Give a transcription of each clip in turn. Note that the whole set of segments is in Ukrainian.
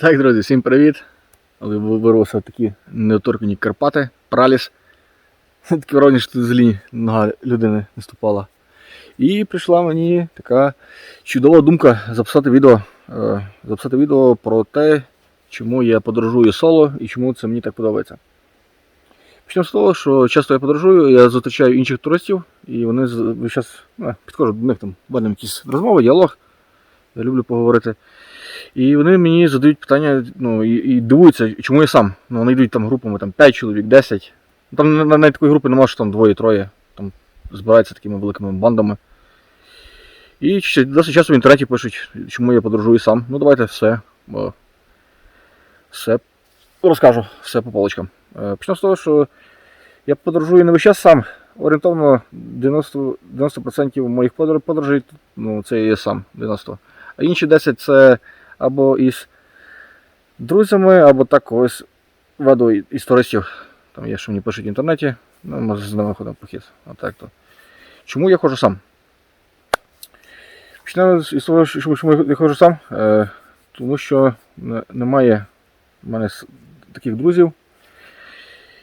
Так, друзі, всім привіт. Вирвався такі неоторкані Карпати, праліс. Такі враження, що тут злі нога людини не ступала. І прийшла мені така чудова думка записати відео. е, Записати відео про те, чому я подорожую соло і чому це мені так подобається. Почнемо з того, що часто я подорожую, я зустрічаю інших туристів, і вони зараз підходжу до них там, ведемо якісь розмови, діалог. Я люблю поговорити. І вони мені задають питання, ну, і, і дивуються, чому я сам. Ну, вони йдуть там групами там, 5 чоловік, 10. Ну, Там на- на- навіть такої групи немає, що там двоє-троє. Там збираються такими великими бандами. І досить часто в інтернеті пишуть, чому я подорожую сам. Ну давайте все. Все розкажу, все по полочкам. Е, Почну з того, що я подорожую не весь час сам. Орієнтовно 90%, 90% моїх подор- подорожей ну, це я сам 90%. А інші 10 це або із друзями, або так ось веду із туристів. Там є, що мені пишуть в інтернеті, ну, ми з ними ходимо похід. Отак то. Чому я ходжу сам? Почнемо з того, чому я ходжу сам. Е, тому що немає в мене таких друзів,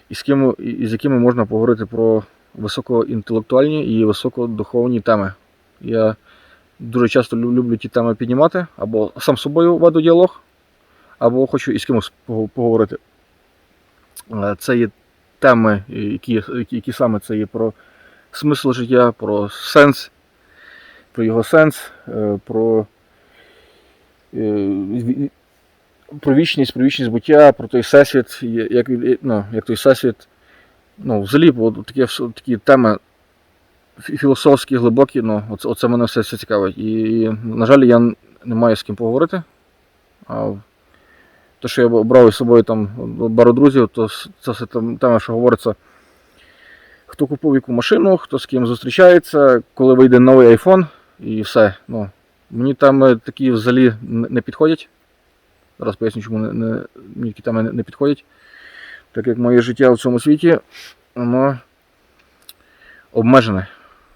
із, ким, із якими можна поговорити про високоінтелектуальні і високодуховні теми. Я дуже часто люблю ті теми піднімати, або сам з собою веду діалог, або хочу із кимось поговорити. Е, Це є теми, які, які, саме це є про смисл життя, про сенс, про його сенс, е, про, е, про вічність, про вічність буття, про той всесвіт, як, ну, як той всесвіт. Ну, взагалі, такі, такі теми філософські, глибокі, ну, оце, оце мене все, все цікавить. І, на жаль, я не маю з ким поговорити. А те, що я брав із собою там пару друзів, то це все там тема, що говориться, хто купив яку машину, хто з ким зустрічається, коли вийде новий iPhone і все. Ну, мені теми такі взагалі не підходять. Зараз поясню, чому не, не, мені такі теми не підходять. Так як моє життя в цьому світі, воно обмежене.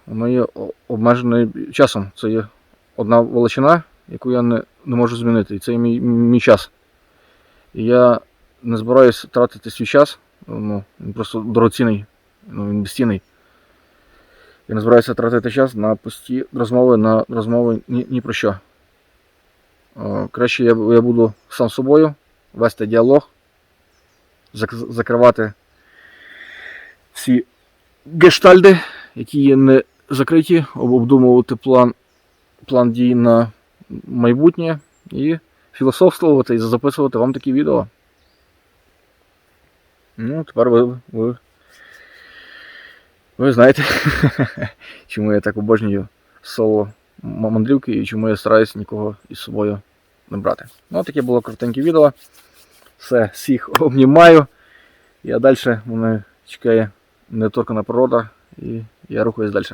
Воно є обмежене часом. Це є одна величина, яку я не, не можу змінити. І це є мій, мій час. І я не збираюсь тратити свій час. Ну, він просто дорогоцінний, ну, він безцінний. Я не збираюся тратити час на пусті розмови, на розмови ні, ні про що. Краще я, я буду сам собою вести діалог, зак- закривати всі гештальди, які є не закриті, обдумувати план, план дій на майбутнє і філософствувати і записувати вам такі відео. Ну, тепер ви, ви, ви знаєте, чому я так обожнюю соло мандрівки і чому я стараюсь нікого із собою не брати. Ну, таке було коротеньке відео. Все, всіх обнімаю. Я далі мене чекає неторкана природа і я рухаюсь далі.